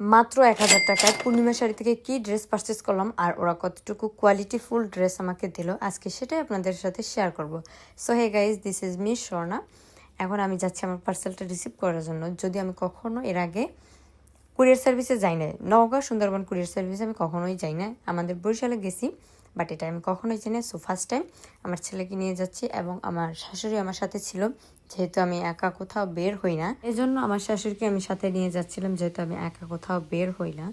মাত্র এক হাজার টাকায় পূর্ণিমা শাড়ি থেকে কি ড্রেস পারচেস করলাম আর ওরা কতটুকু কোয়ালিটি ফুল ড্রেস আমাকে দিল, আজকে সেটাই আপনাদের সাথে শেয়ার করব। So hey guys this is me Swarna এখন আমি যাচ্ছি আমার পার্সেলটা রিসিভ করার জন্য। যদি আমি কখনো এর আগে কুরিয়ার সার্ভিসে যাই না নওগাঁ সুন্দরবন কুরিয়ার সার্ভিসে আমি কখনোই যাই না আমাদের বরিশালে গেছি। বাট এটা আমি কখনোই চিনি সো ফার্স্ট টাইম আমার ছেলেকে নিয়ে যাচ্ছি এবং আমার শাশুড়ি আমার সাথে ছিল। যেহেতু আমি একা কোথাও বের হই না এই জন্য আমার শাশুড়িকে আমি সাথে নিয়ে যাচ্ছিলাম। যেহেতু আমি একা কোথাও বের হই না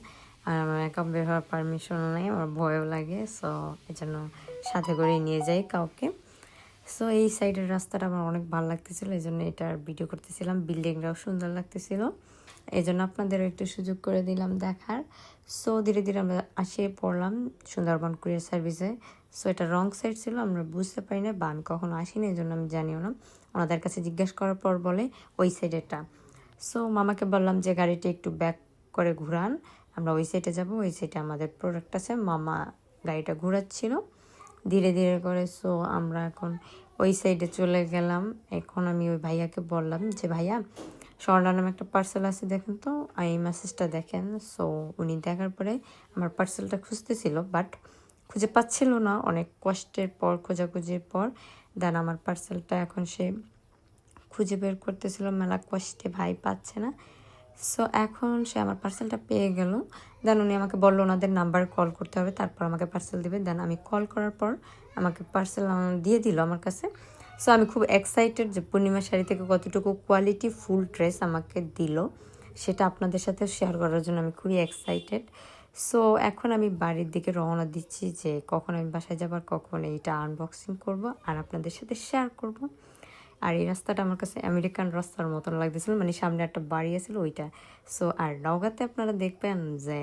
আর আমার একা বের হওয়ার পারমিশনও নেই, আমার ভয়ও লাগে। সো এই জন্য সাথে করে নিয়ে যাই কাউকে। সো এই সাইডের রাস্তাটা আমার অনেক ভালো লাগতেছিল এই জন্য এটার ভিডিও করতেছিলাম। বিল্ডিংটাও সুন্দর লাগতেছিল। এই জন্য আপনাদেরও একটু সুযোগ করে দিলাম দেখার। সো ধীরে ধীরে আমরা আসিয়ে পড়লাম সুন্দরবন কুরিয়ার সার্ভিসে। সো এটা রং সাইড ছিল, আমরা বুঝতে পারি না বা আমি কখনো আসিনি এই জন্য আমি জানিও না। ওনাদের কাছে জিজ্ঞেস করার পর বলে, ওই সাইডেরটা সো মামাকে বললাম যে, গাড়িটা একটু ব্যাক করে ঘুরান, আমরা ওই সাইডে যাব, ওই সাইডে আমাদের প্রোডাক্ট আছে। মামা গাড়িটা ঘোরাচ্ছিল। ধীরে ধীরে করে সো আমরা এখন ওই সাইডে চলে গেলাম। এখন আমি ওই ভাইয়াকে বললাম যে, ভাইয়া স্বর্ণা নামে একটা পার্সেল আছে দেখেন তো, এই মেসেজটা দেখেন। সো উনি দেখার পরে আমার পার্সেলটা খুঁজতেছিল বাট খুঁজে পাচ্ছিল না। অনেক কষ্টের পর, খোঁজাখুঁজির পর দেন আমার পার্সেলটা এখন সে খুঁজে বের করতেছিল। মেলা কষ্টে ভাই পাচ্ছে না। সো এখন সে আমার পার্সেলটা পেয়ে গেল। দেন উনি আমাকে বলল, ওনাদের নাম্বার কল করতে হবে, তারপর আমাকে পার্সেল দেবে। দেন আমি কল করার পর আমাকে পার্সেল দিয়ে দিল আমার কাছে। সো আমি খুব এক্সাইটেড যে পূর্ণিমা শাড়ি থেকে কতটুকু কোয়ালিটি ফুল ড্রেস আমাকে দিল, সেটা আপনাদের সাথে শেয়ার করার জন্য আমি খুবই এক্সাইটেড সো এখন আমি বাড়ির দিকে রওনা দিচ্ছি যে কখন আমি বাসায় যাবার কখন এইটা আনবক্সিং করব আর আপনাদের সাথে শেয়ার করব। আর এই রাস্তাটা আমার কাছে আমেরিকান রাস্তার মতন লাগতেছিল মানে সামনে একটা বাড়ি আছে ওইটা। সো আর নওগাঁতে আপনারা দেখবেন যে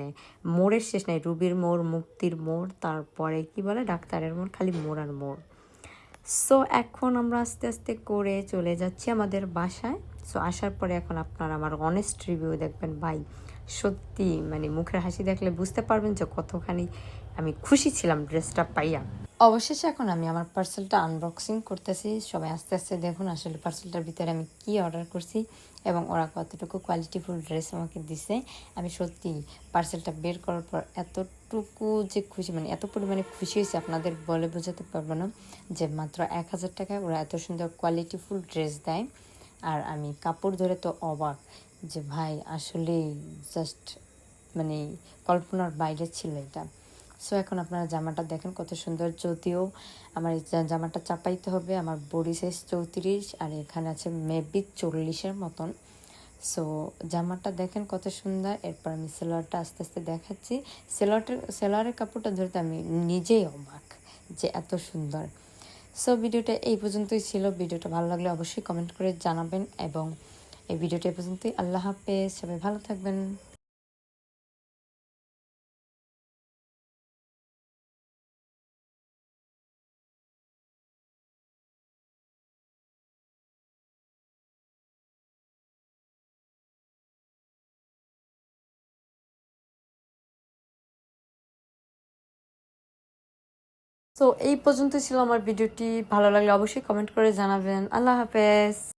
মোড়ের শেষ নাই, রুবির মোড়, মুক্তির মোড়, তারপরে কি বলে, ডাক্তারের মোড়, খালি মোড় আর মোড়। সো এখন আমরা আস্তে আস্তে করে চলে যাচ্ছি আমাদের বাসায়। সো আসার পরে এখন আপনারা আমার অনেস্ট রিভিউ দেখবেন। ভাই, সত্যি মানে মুখের হাসি দেখলে বুঝতে পারবেন যে কতখানি আমি খুশি ছিলাম ড্রেসটা পাইয়া। অবশেষে এখন আমি আমার পার্সেলটা আনবক্সিং করতেছি। সবাই আস্তে আস্তে দেখুন আসলে পার্সেলটার ভিতরে আমি কি অর্ডার করছি এবং ওরা কতটুকু কোয়ালিটিফুল ড্রেস আমাকে দিছে। আমি সত্যি পার্সেলটা বের করার পর এতটুকু যে খুশি মানে এত পরিমাণে খুশি হয়েছে আপনাদের বলে বোঝাতে পারব না যে মাত্র এক হাজার টাকায় ওরা এত সুন্দর কোয়ালিটিফুল ড্রেস দেয়। আর আমি কাপড় ধরে তো অবাক যে ভাই, আসলেই জাস্ট মানে কল্পনার বাইরে ছিল এটা। সো এখন আপনারা জামাটা দেখেন কত সুন্দর যদিও আমার জামাটা চাপাইতে হবে, আমার বডি সাইজ চৌত্রিশ, আর এখানে আছে মেবি চল্লিশের মতন। সো জামাটা দেখেন কত সুন্দর, এরপর আমি সেলোয়ারটা আস্তে আস্তে দেখাচ্ছি। সেলোয়ারটা সেলোয়ারের কাপড়টা ধরতে আমি নিজেই অবাক যে এত সুন্দর। সো ভিডিওটা এই পর্যন্তই ছিল। ভিডিওটা ভালো লাগলে অবশ্যই কমেন্ট করে জানাবেন, এবং এই ভিডিওটা এই পর্যন্তই। আল্লাহ হাফেজ, সবাই ভালো থাকবেন। সো এই পর্যন্ত ছিল আমার ভিডিওটি ভালো লাগলে অবশ্যই কমেন্ট করে জানাবেন। আল্লাহ হাফেজ।